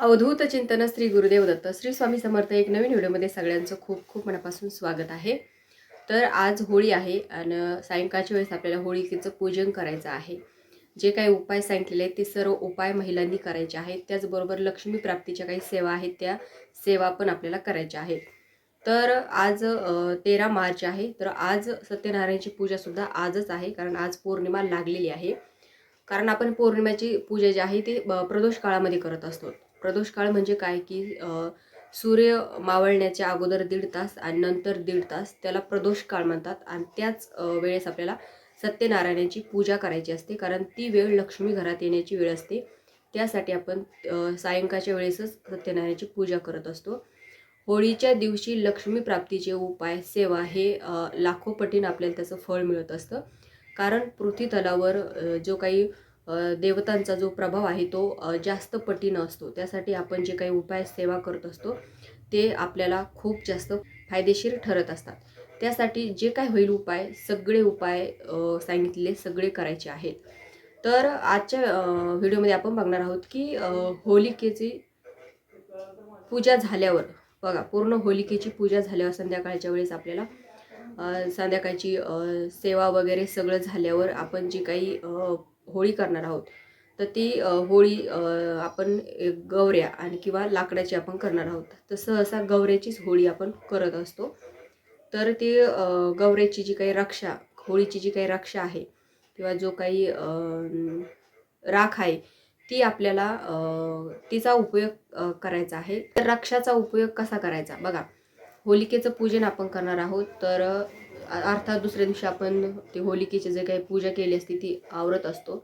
अवधूत चिंतन श्री गुरुदेव दत्त. श्री स्वामी समर्थ एक नवीन व्हिडिओमध्ये सगळ्यांचं खूप खूप मनापासून स्वागत आहे. तर आज होळी आहे आणि सायंकाळच्या वेळेस आपल्याला होळीकेचं पूजन करायचं आहे. जे काही उपाय सांगितलेले आहेत ते सर्व उपाय महिलांनी करायचे आहेत. त्याचबरोबर लक्ष्मी प्राप्तीच्या काही सेवा आहेत त्या सेवा पण आपल्याला करायच्या आहेत. तर आज तेरा मार्च आहे. तर आज सत्यनारायणची पूजासुद्धा आजच आहे कारण आज पौर्णिमा लागलेली आहे. कारण आपण पौर्णिमेची पूजा जी आहे ती ब- प्रदोष काळामध्ये करत असतो. प्रदोष काळ म्हणजे काय की सूर्य मावळण्याच्या अगोदर दीड तास आणि नंतर दीड तास त्याला प्रदोष काळ म्हणतात. आणि त्याच वेळेस आपल्याला सत्यनारायणाची पूजा करायची असते. कारण ती वेळ लक्ष्मी घरात येण्याची वेळ असते. त्यासाठी आपण सायंकाळच्या वेळेसच सत्यनारायणाची पूजा करत असतो. होळीच्या दिवशी लक्ष्मी प्राप्तीचे उपाय सेवा हे लाखोपटीनं लाखो आपल्याला त्याचं फळ मिळत असतं. कारण पृथ्वी तलावर जो काही देवतांचा जो प्रभाव आहे तो जास्त पटीनं असतो. त्यासाठी आपण जे काही उपाय सेवा करत असतो ते आपल्याला खूप जास्त फायदेशीर ठरत असतात. त्यासाठी जे काय होईल उपाय सगळे उपाय सांगितले सांगितलेले सगळे करायचे आहेत. तर आजच्या व्हिडिओमध्ये आपण बघणार आहोत की होलिकेची पूजा झाल्यावर बघा पूर्ण होलिकेची पूजा झाल्यावर संध्याकाळच्या वेळेस आपल्याला संध्याकाळची सेवा वगैरे सगळं झाल्यावर आपण जी काही होळी करणार आहोत. तर ती होळी आपण गवऱ्या आणि किंवा लाकडाची आपण करणार आहोत. तर सहसा गवऱ्याचीच होळी आपण करत असतो. तर ती गवऱ्याची जी काही रक्षा होळीची जी काही रक्षा आहे किंवा जो काही राख आहे ती आपल्याला तिचा उपयोग करायचा आहे. तर रक्षाचा उपयोग कसा करायचा? बघा होलिकेचं पूजन आपण करणार आहोत. तर अर्थात दुसऱ्या दिवशी आपण ती होलिकेची जे काही पूजा केली असते ती आवरत असतो.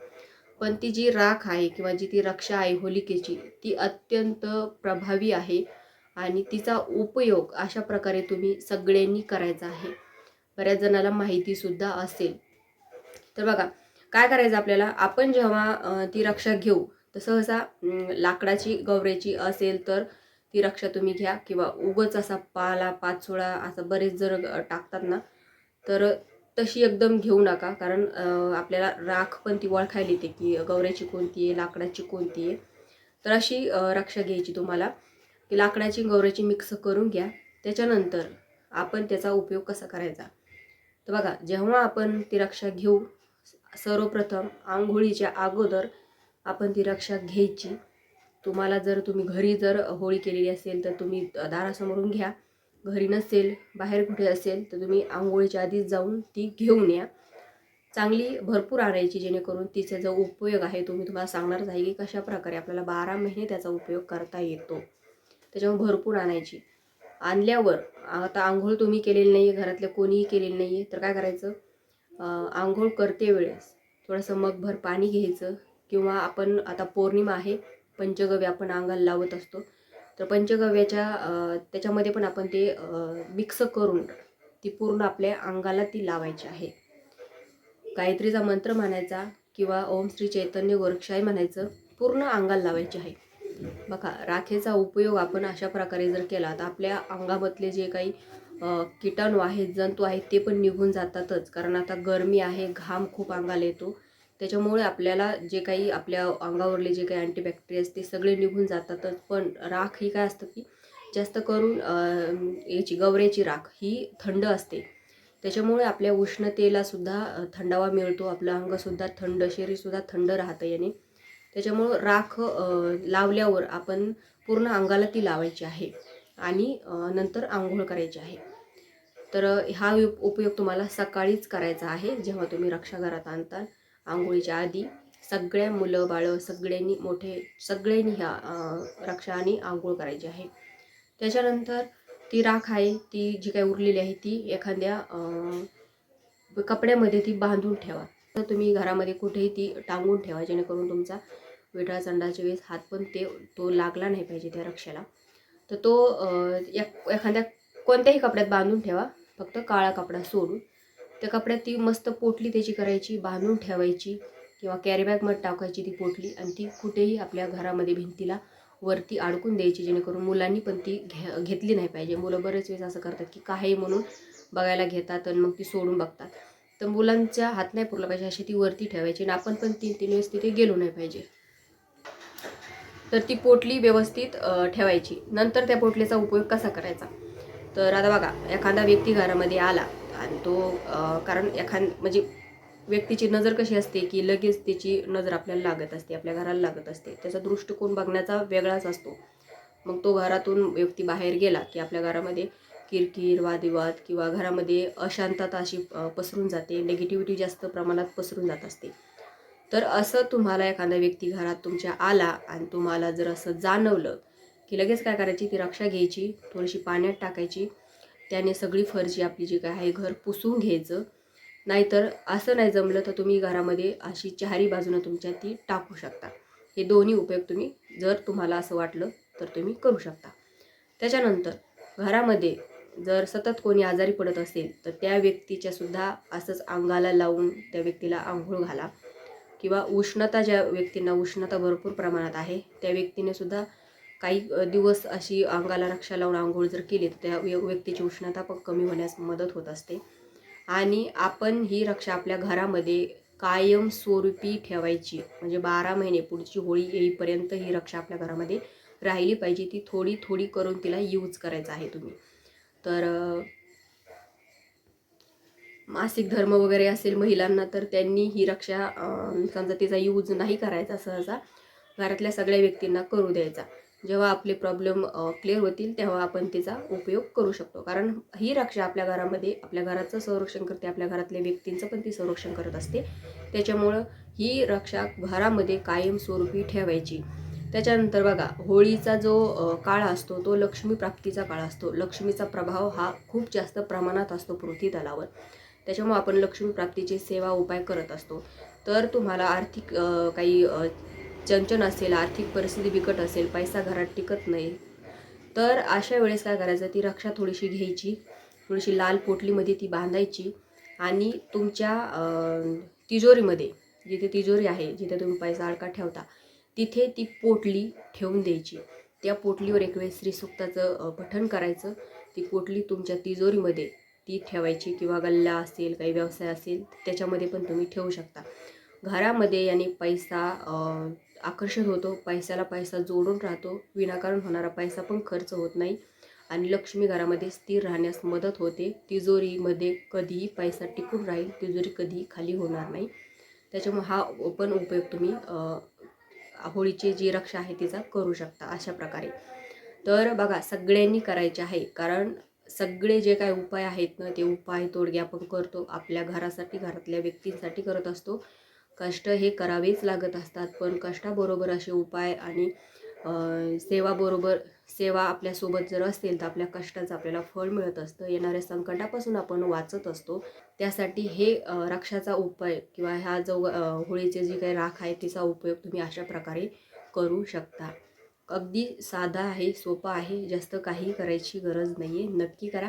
पण ती जी राख आहे किंवा जी ती रक्षा आहे होलिकेची ती अत्यंत प्रभावी आहे आणि तिचा उपयोग अशा प्रकारे तुम्ही सगळ्यांनी करायचा आहे. बऱ्याच जणाला माहितीसुद्धा असेल. तर बघा काय करायचं आपल्याला? आपण जेव्हा ती रक्षा घेऊ तर सहसा लाकडाची गवऱ्याची असेल तर ती रक्षा तुम्ही घ्या किंवा उगच असा पाला पाचोळा असं बरेच जर टाकतात ना तर तशी एकदम घेऊ नका. कारण आपल्याला राख पण ती ओळखायला येते की गवऱ्याची कोणती आहे लाकडाची कोणती आहे. तर अशी रक्षा घ्यायची तुम्हाला. की लाकडाची गवऱ्याची मिक्स करून घ्या. त्याच्यानंतर आपण त्याचा उपयोग कसा करायचा? तर बघा जेव्हा आपण ती रक्षा घेऊ सर्वप्रथम आंघोळीच्या अगोदर आपण ती रक्षा घ्यायची. तुम्हाला जर तुम्ही घरी जर होळी केलेली असेल तर तुम्ही दारासमोरून घ्या. घरी नसेल बाहेर कुठे असेल तर तुम्ही आंघोळीच्या आधीच जाऊन ती घेऊन या. चांगली भरपूर आणायची जेणेकरून तिचा जो उपयोग आहे तो मी तुम्हाला सांगणारच आहे की कशाप्रकारे आपल्याला बारा महिने त्याचा उपयोग करता येतो. त्याच्यामुळे भरपूर आणायची. आणल्यावर आता आंघोळ तुम्ही केलेली नाही आहे घरातल्या कोणीही केलेली नाही आहे तर काय करायचं? आंघोळ करते वेळेस थोडंसं मगभर पाणी घ्यायचं किंवा आपण आता पौर्णिमा आहे पंचगव्य आपण अंगाला लावत असतो. तर पंचगव्याच्या त्याच्यामध्ये पण आपण ते मिक्स करून ती पूर्ण आपल्या अंगाला ती लावायची आहे. गायत्रीचा मंत्र म्हणायचा किंवा ओम श्री चैतन्य गोरक्षाय म्हणायचं पूर्ण अंगाला लावायची आहे. बघा राखेचा उपयोग आपण अशा प्रकारे जर केला तर आपल्या अंगामधले जे काही किटाणू आहेत जंतू आहेत ते पण निघून जातातच. कारण आता गरमी आहे घाम खूप अंगाला येतो. त्याच्यामुळे आपल्याला जे काही आपल्या अंगावरले जे काही अँटीबॅक्टेरियाज ते सगळे निघून जातातच. पण राख ही काय असतं की जास्त करून याची गवऱ्याची राख ही थंड असते. त्याच्यामुळे आपल्या उष्णतेला सुद्धा थंडावा मिळतो. आपलं अंगसुद्धा थंड शरीरसुद्धा थंड राहतं याने. त्याच्यामुळं राख लावल्यावर आपण पूर्ण अंगाला ती लावायची आहे आणि नंतर आंघोळ करायची आहे. तर हा उप- उपयोग तुम्हाला सकाळीच करायचा आहे जेव्हा तुम्ही रक्षाघरात आणता. आंघोळीच्या आधी सगळ्या मुलं बाळं सगळ्यांनी मोठे सगळ्यांनी ह्या रक्षाने आंघोळ करायची आहे. त्याच्यानंतर ती राख आहे ती जी काही उरलेली आहे ती एखाद्या कपड्यामध्ये ती बांधून ठेवा. तर तुम्ही घरामध्ये कुठेही ती टांगून ठेवा जेणेकरून तुमचा विठा चंडाच्या वेळेस हात पण ते तो लागला नाही पाहिजे त्या रक्षाला. तर तो एखाद्या कोणत्याही कपड्यात बांधून ठेवा फक्त काळा कपडा सोडून. त्या कपड्यात ती मस्त पोटली त्याची करायची बांधून ठेवायची किंवा कॅरीबॅगमध्ये टाकायची ती पोटली आणि ती कुठेही आपल्या घरामध्ये भिंतीला वरती अडकून द्यायची जेणेकरून मुलांनी पण ती घ्या घेतली नाही पाहिजे. मुलं बरेच वेळेस असं करतात की काही म्हणून बघायला घेतात आणि मग ती सोडून बघतात. तर मुलांच्या हात नाही पुरला पाहिजे अशी ती वरती ठेवायची आणि आपण पण तीन तीन वेळेस तिथे गेलो नाही पाहिजे. तर ती पोटली व्यवस्थित ठेवायची. नंतर त्या पोटलीचा उपयोग कसा करायचा? तर आता बघा एखादा व्यक्ती घरामध्ये आला आणि तो कारण एखाद म्हणजे व्यक्तीची नजर कशी असते की लगेच त्याची नजर आपल्याला लागत असते आपल्या घराला लागत असते त्याचा दृष्टिकोन बघण्याचा वेगळाच असतो. मग तो घरातून व्यक्ती बाहेर गेला की आपल्या घरामध्ये किरकिर वादविवाद किंवा घरामध्ये अशांतता अशी पसरून जाते निगेटिव्हिटी जास्त प्रमाणात पसरून जात असते. तर असं तुम्हाला एखादा व्यक्ती घरात तुमच्या आला आणि तुम्हाला जर असं जाणवलं की लगेच काय करायची? ती रक्षा घ्यायची थोडीशी पाण्यात टाकायची त्याने सगळी फरशी आपली जी काय आहे घर पुसून घ्यायचं. नाहीतर असं नाही जमलं तर तुम्ही घरामध्ये अशी चारी बाजूनं तुमच्या ती टाकू शकता. हे दोन्ही उपयोग तुम्ही जर तुम्हाला असं वाटलं तर तुम्ही करू शकता. त्याच्यानंतर घरामध्ये जर सतत कोणी आजारी पडत असेल तर त्या व्यक्तीच्या सुद्धा असंच अंगाला लावून त्या व्यक्तीला आंघोळ घाला किंवा उष्णता ज्या व्यक्तींना उष्णता भरपूर प्रमाणात आहे त्या व्यक्तीने सुद्धा काही दिवस अशी अंगाला रक्षा लावून आंघोळ जर केली तर त्या व्य- व्यक्तीची उष्णता पण कमी होण्यास मदत होत असते. आणि आपण ही रक्षा आपल्या घरामध्ये कायम स्वरूपी ठेवायची. म्हणजे बारा महिने पुढची होळी येईपर्यंत ही रक्षा आपल्या घरामध्ये राहिली पाहिजे. ती थोडी थोडी करून तिला यूज करायचा आहे तुम्ही. तर मासिक धर्म वगैरे असेल महिलांना तर त्यांनी ही रक्षा समजा तिचा यूज नाही करायचा सहसा घरातल्या सगळ्या व्यक्तींना करू द्यायचा. जेव्हा आपले प्रॉब्लेम क्लिअर होतील तेव्हा आपण तिचा उपयोग करू शकतो. कारण ही रक्षा आपल्या घरामध्ये आपल्या घराचं संरक्षण करते. आपल्या घरातल्या व्यक्तींचं पण ती संरक्षण करत असते. त्याच्यामुळं ही रक्षा घरामध्ये कायमस्वरूपी ठेवायची. त्याच्यानंतर बघा होळीचा जो काळ असतो तो लक्ष्मी प्राप्तीचा काळ असतो. लक्ष्मीचा प्रभाव हा खूप जास्त प्रमाणात असतो पृथ्वी तलावर. त्याच्यामुळे आपण लक्ष्मी प्राप्तीची सेवा उपाय करत असतो. तर तुम्हाला आर्थिक काही चंचन असेल आर्थिक परिस्थिती बिकट असेल पैसा घरात टिकत नाही तर अशा वेळेस काय करायचं? ती रक्षा थोडीशी घ्यायची थोडीशी लाल पोटलीमध्ये ती बांधायची आणि तुमच्या तिजोरीमध्ये जिथे तिजोरी आहे जिथे तुम्ही पैसा अडका ठेवता तिथे ती पोटली ठेवून द्यायची. त्या पोटलीवर एक वेळेस श्रीसुक्ताचं पठण करायचं. ती पोटली तुमच्या तिजोरीमध्ये ती ठेवायची किंवा गल्ला असेल काही व्यवसाय असेल त्याच्यामध्ये पण तुम्ही ठेवू शकता. घरामध्ये याने पैसा आकर्षण होतो. पैशाला पैसा जोडून राहतो. विनाकारण होणारा पैसा पण खर्च होत नाही. आणि लक्ष्मी घरामध्ये स्थिर राहण्यास मदत होते. तिजोरीमध्ये कधीही पैसा टिकून राहील तिजोरी कधीही खाली होणार नाही. त्याच्यामुळे हा पण उपयोग तुम्ही होळीची जी रक्षा आहे तिचा करू शकता अशा प्रकारे. तर बघा सगळ्यांनी करायचे आहे. कारण सगळे जे काय उपाय आहेत ना ते उपाय तोडगे आपण करतो. आपल्या घरासाठी घरातल्या व्यक्तींसाठी करत असतो. कष्ट हे करावेच लागत असतात. पण कष्टाबरोबर असे उपाय आणि सेवाबरोबर सेवा आपल्यासोबत जर असेल तर आपल्या कष्टाचं आपल्याला फळ मिळत असतं. येणाऱ्या संकटापासून आपण वाचत असतो. त्यासाठी हे रक्षाचा उपाय किंवा ह्या जो होळीचे जे काही राख आहे तिचा उपयोग तुम्ही अशा प्रकारे करू शकता. अगदी साधा आहे सोपा आहे जास्त काही करायची गरज नाही आहे नक्की करा.